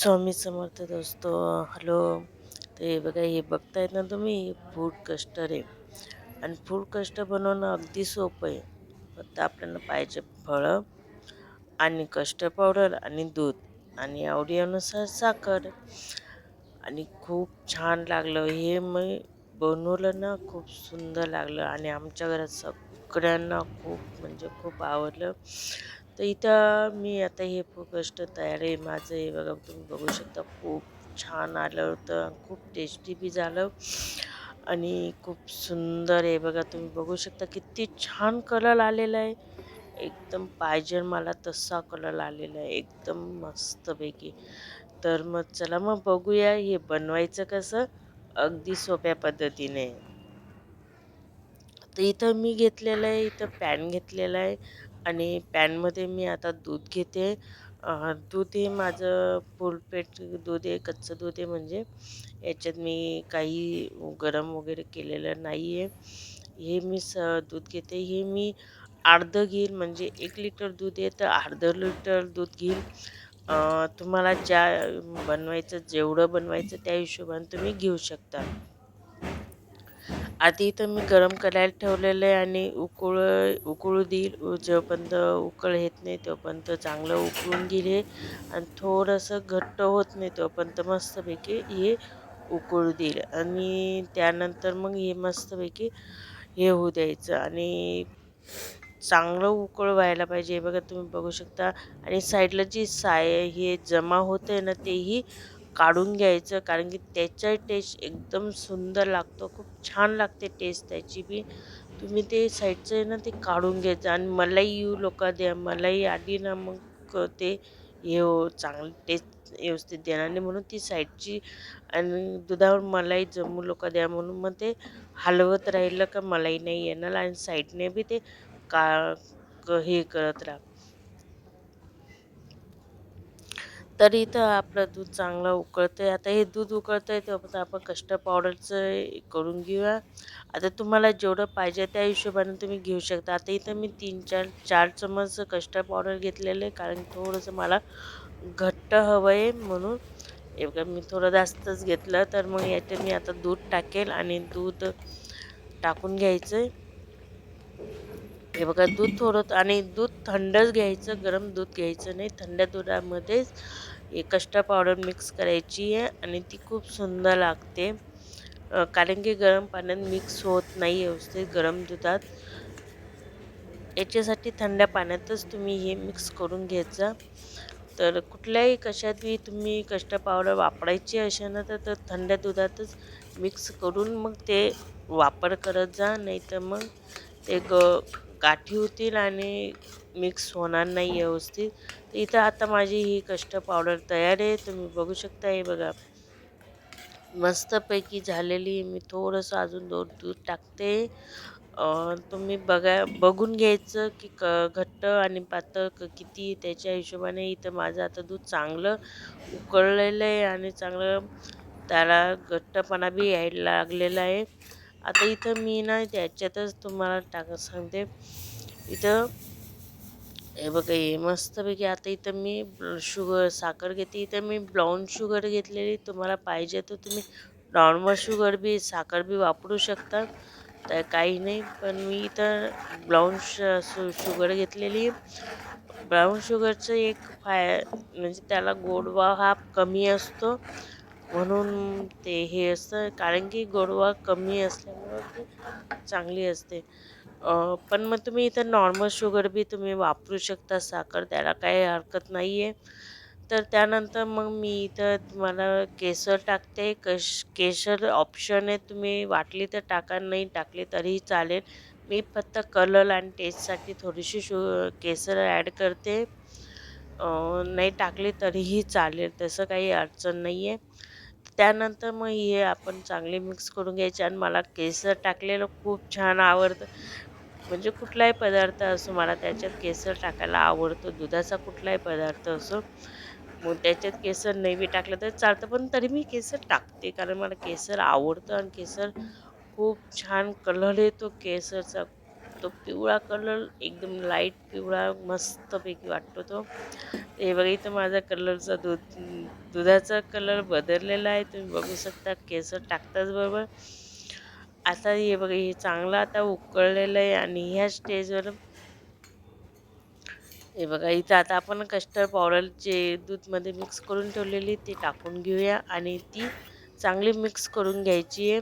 स्वामी समर्थ दोस्तो हॅलो. ते बघा हे बघतायत ना तुम्ही फूड कस्टर. आहे आणि फूड कस्टर बनवणं अगदी सोपं आहे. फक्त आपल्याला पाहिजे फळं आणि कस्टर्ड पावडर आणि दूध. आणि आवडीनुसार साखर. आणि खूप छान लागलं. हे मी बनवलं ना खूप सुंदर लागलं. आणि आमच्या घरात सग सगळ्यांना खूप म्हणजे खूप आवडलं. तर इथं मी आता हे कष्ट तयार आहे. माझं हे बघा तुम्ही बघू शकता खूप छान आलं होतं खूप टेस्टी बी झालं. आणि खूप सुंदर आहे. बघा तुम्ही बघू शकता किती छान कलर आलेला आहे. एकदम पाहिजे मला तसा कलर आलेला आहे. एकदम मस्तपैकी. तर मग चला मग बघूया हे बनवायचं कसं? अगदी सोप्या पद्धतीने. तर इथं मी घेतलेलं आहे इथं पॅन घेतलेलं आहे आणि पॅनमध्ये मी आता दूध घेते. दूध हे माझं फुलपेट दूध आहे कच्चं दूध आहे म्हणजे. याच्यात मी काही गरम वगैरे केलेलं नाही आहे हे मी स दूध घेते. हे मी अर्धं घेईल म्हणजे एक लिटर दूध आहे तर अर्धं लिटर दूध घेईल. तुम्हाला ज्या बनवायचं जेवढं बनवायचं त्या हिशोबाने तुम्ही घेऊ शकता. आधी इथं मी गरम करायला ठेवलेलं आहे आणि उकळ उकळू देईल. जेव्हापर्यंत उकळ येत नाही तोपर्यंत चांगलं उकळून घेईल आणि थोडंसं घट्ट होत नाही तोपर्यंत मस्तपैकी हे उकळू देईल. आणि त्यानंतर मग हे मस्तपैकी हे होऊ द्यायचं. आणि चांगलं उकळ व्हायला पाहिजे. हे बघा तुम्ही बघू शकता. आणि साईडला जी साय हे जमा होते ना तेही काढून घ्यायचं कारण की त्याचा टेस्ट एकदम सुंदर लागतो. खूप छान लागते टेस्ट त्याची बी. तुम्ही ते साईडचं आहे ना ते काढून घ्यायचं आणि मलाही येऊ लोक द्या मलाही आधी ना मग ते हे हो चांगलं टेस्ट व्यवस्थित देणार नाही म्हणून ती साईडची आणि दुधावर मलाई जमू लोक द्या म्हणून मग ते हलवत राहिलं का मलाई नाही येणार आणि साईडने बी ते का हे करत राहा तर इथं आपलं दूध चांगलं उकळतं आहे आता हे दूध उकळतं आहे तेव्हा आपण कस्टर्ड पावडरचं करून घेऊया. आता तुम्हाला जेवढं पाहिजे त्या हिशोबाने तुम्ही घेऊ शकता. आता इथं मी तीन चार चार चमच कस्टर्ड पावडर घेतलेलं आहे. कारण थोडंसं मला घट्ट हवं आहे म्हणून एवढं मी थोडं जास्तच घेतलं तर मग याच्यात मी आता दूध टाकेल आणि दूध टाकून घ्यायचं आहे हे बघा दूध थोडं आणि दूध थंडच घ्यायचं गरम दूध घ्यायचं नाही. थंड दुधामध्येच हे कस्टर्ड पावडर मिक्स करायची आहे आणि ती खूप सुंदर लागते. कारण की गरम पाण्यात मिक्स होत नाही व्यवस्थित गरम दुधात. याच्यासाठी थंड पाण्यातच तुम्ही हे मिक्स करून घ्यायचं. तर कुठल्याही कशातही तुम्ही कष्ट पावडर वापरायची असेल ना तर थंड दुधातच मिक्स करून मग ते वापर करत जा नाही तर मग ते ग गाठी होतील आणि मिक्स होणार नाही व्यवस्थित. तर इथं आता माझी ही कष्ट पावडर तयार आहे. तुम्ही बघू शकता हे बघा. मस्तपैकी झालेली मी थोडंसं अजून दोन दूध टाकते. तुम्ही बघा बघून घ्यायचं की क घट्ट आणि पातळ क किती त्याच्या हिशोबाने. इथं माझं आता दूध चांगलं उकळलेलं आहे आणि चांगलं त्याला घट्टपणा बी यायला लागलेला आहे. आता इथं मी ना त्याच्यातच तुम्हाला टाकत सांगते. इथं हे बघा हे मस्तपैकी आता इथं मी शुगर साखर घेते. इथं मी ब्राऊन शुगर घेतलेली. तुम्हाला पाहिजे तर तुम्ही नॉर्मल शुगर बी साखर बी वापरू शकता. तर काही नाही पण मी इथं ब्राऊन शु शुगर घेतलेली. ब्राऊन शुगरचं एक फाय म्हणजे त्याला गोडवा हा कमी असतो. म्हणून ते हे असतं कारण की गोडवा कमी असल्यामुळं ते चांगली असते. पण मग तुम्ही इथं नॉर्मल शुगर बी तुम्ही वापरू शकता साखर त्याला काही हरकत नाही आहे तर त्यानंतर मग मी इथं तुम्हाला केसर टाकते. कश केसर ऑप्शन आहे तुम्ही वाटली तर टाका नाही टाकली तरीही चालेल. मी फक्त कलर आणि टेस्टसाठी थोडीशी शु केसर ॲड करते. नाही टाकली तरीही चालेल तसं काही अडचण नाही आहे त्यानंतर मग हे आपण चांगले मिक्स करून घ्यायचे आणि मला केसर टाकलेलं खूप छान आवडतं. म्हणजे कुठलाही पदार्थ असो मला त्याच्यात केसर टाकायला आवडतो. दुधाचा कुठलाही पदार्थ असो मग त्याच्यात केसर नाही बी टाकलं तर चालतं. पण तरी मी केसर टाकते कारण मला केसर आवडतं आणि केसर खूप छान कलर येतो केसरचा तो पिवळा कलर एकदम लाइट पिवळा मस्तपैकी वाटतो तो. हे बघा इथं माझा कलरचा दूध दुधाचा कलर बदललेला आहे. तुम्ही बघू शकता केसर टाकताच बरोबर. आता हे बघा हे चांगलं आता उकळलेलं आहे आणि ह्या स्टेजवर हे बघा इथं आता आपण कस्टर्ड पावडर जे दूधमध्ये मिक्स करून ठेवलेली ती टाकून घेऊया आणि ती चांगली मिक्स करून घ्यायची आहे.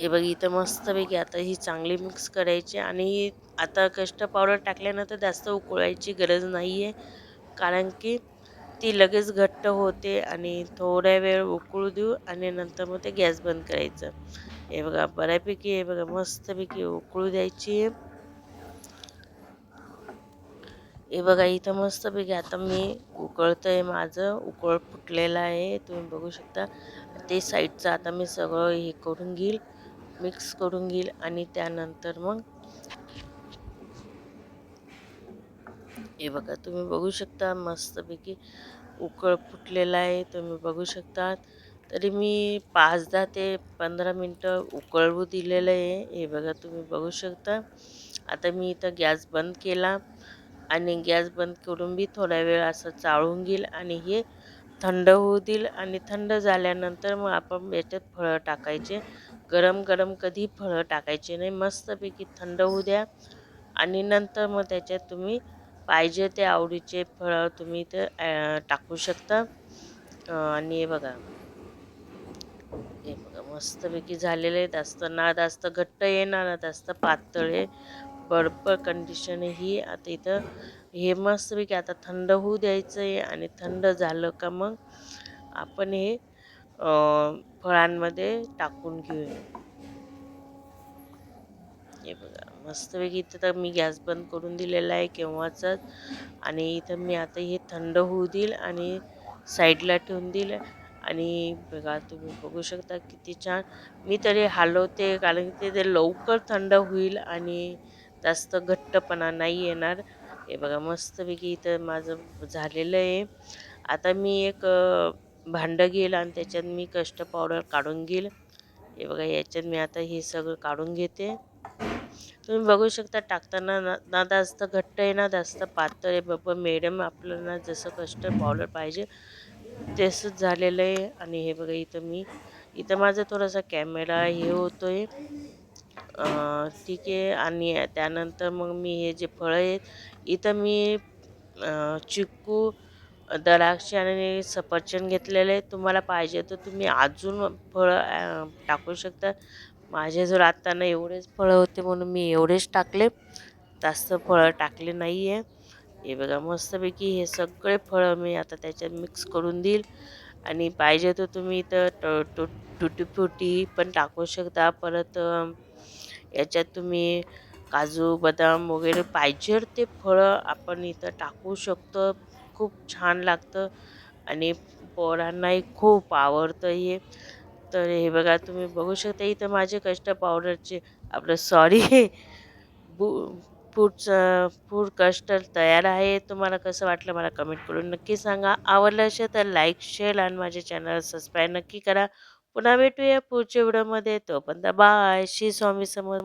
हे बघ इथं मस्तपैकी आता ही चांगली मिक्स करायची आणि आता कष्ट पावडर टाकल्यानंतर जास्त उकळायची गरज नाही आहे कारण की ती लगेच घट्ट होते आणि थोड्या वेळ उकळू देऊ आणि नंतर मग ते गॅस बंद करायचं. हे बघा बऱ्यापैकी हे बघा मस्तपैकी उकळू द्यायची. आहे हे बघा इथं मस्तपैकी आता मी उकळतं आहे माझं. उकळ फुटलेलं आहे तुम्ही बघू शकता. ते साईडचं आता मी सगळं हे करून घेईल. मिक्स करून घेईल आणि त्यानंतर मग हे बघा तुम्ही बघू शकता मस्तपैकी उकळ फुटलेला आहे तुम्ही बघू शकता तरी मी पाच दहा ते पंधरा मिनटं उकळवू दिलेलं आहे हे बघा तुम्ही बघू शकता. आता मी इथं गॅस बंद केला आणि गॅस बंद करून बी थोडा वेळ असं चाळून घेईल आणि हे थंड होऊ देईल. आणि थंड झाल्यानंतर मग आपण याच्यात फळं टाकायचे. गरम गरम कधी फळं टाकायचे नाही. मस्तपैकी थंड होऊ द्या. आणि नंतर मग त्याच्यात तुम्ही पाहिजे ते आवडीचे फळं तुम्ही ते टाकू शकता. आणि हे बघा. हे बघा मस्तपैकी झालेले आहे. जास्त ना जास्त घट्ट आहे ना जास्त पातळ आहे. बरोबर कंडिशन ही. आता इथं हे मस्तपैकी आता थंड होऊ द्यायचं आहे आणि थंड झालं का मग आपण हे फळांमध्ये टाकून घेऊन. हे बघा मस्तपैकी इथं तर मी गॅस बंद करून दिलेला आहे केव्हाच आणि इथं मी आता हे थंड होऊ देईल आणि साईडला ठेवून देईल. आणि बघा तुम्ही बघू शकता किती छान. मी तरी हलवते कारण की ते लवकर थंड होईल आणि जास्त घट्टपणा नाही येणार. हे बघा मस्तपैकी इथं माझं झालेलं आहे. आता मी एक भांडं घेईल आणि त्याच्यात मी कष्ट पावडर काढून घेईल. हे बघा याच्यात मी आता हे सगळं काढून घेते. तुम्ही बघू शकता टाकताना ना ना जास्त घट्ट आहे ना जास्त पातळ आहे. बाबा मॅडम आपल्याला जसं कष्ट पावडर पाहिजे तसंच झालेलं आहे. आणि हे बघा इथं मी इथं माझा थोडासा कॅमेरा हे होतो आहे ठीक आहे. आणि त्यानंतर मग मी हे जे फळं आहेत इथं मी चिक्कू द्राक्ष आणि सफरचंद घेतलेले तुम्हाला पाहिजे तर तुम्ही अजून फळं टाकू शकता. माझ्याजवळ जर आत्ताना एवढेच फळं होते म्हणून मी एवढेच टाकले. जास्त फळं टाकले नाही आहे हे बघा मस्तपैकी हे सगळे फळं मी आता त्याच्यात मिक्स करून देईल. आणि पाहिजे तर तुम्ही इथं टू टुटी फ्रुटी पण टाकू शकता. परत याच्यात तुम्ही काजू बदाम वगैरे पाहिजे ते फळं आपण इथं टाकू शकतो. खूप छान लागतं आणि पोरांनाही खूप आवडतं हे. तर हे बघा तुम्ही बघू शकता इथं माझे कष्ट पावडरचे आपलं सॉरी बू फूडचं फूड कस्टर्ड तयार आहे. तुम्हाला कसं वाटलं मला कमेंट करून नक्की सांगा. आवडलं असेल तर लाईक शेअर आणि माझ्या चॅनल सबस्क्राईब नक्की करा. पुन्हा भेटूया पुढच्या व्हिडिओमध्ये तोपर्यंत बाय श्री स्वामी समोर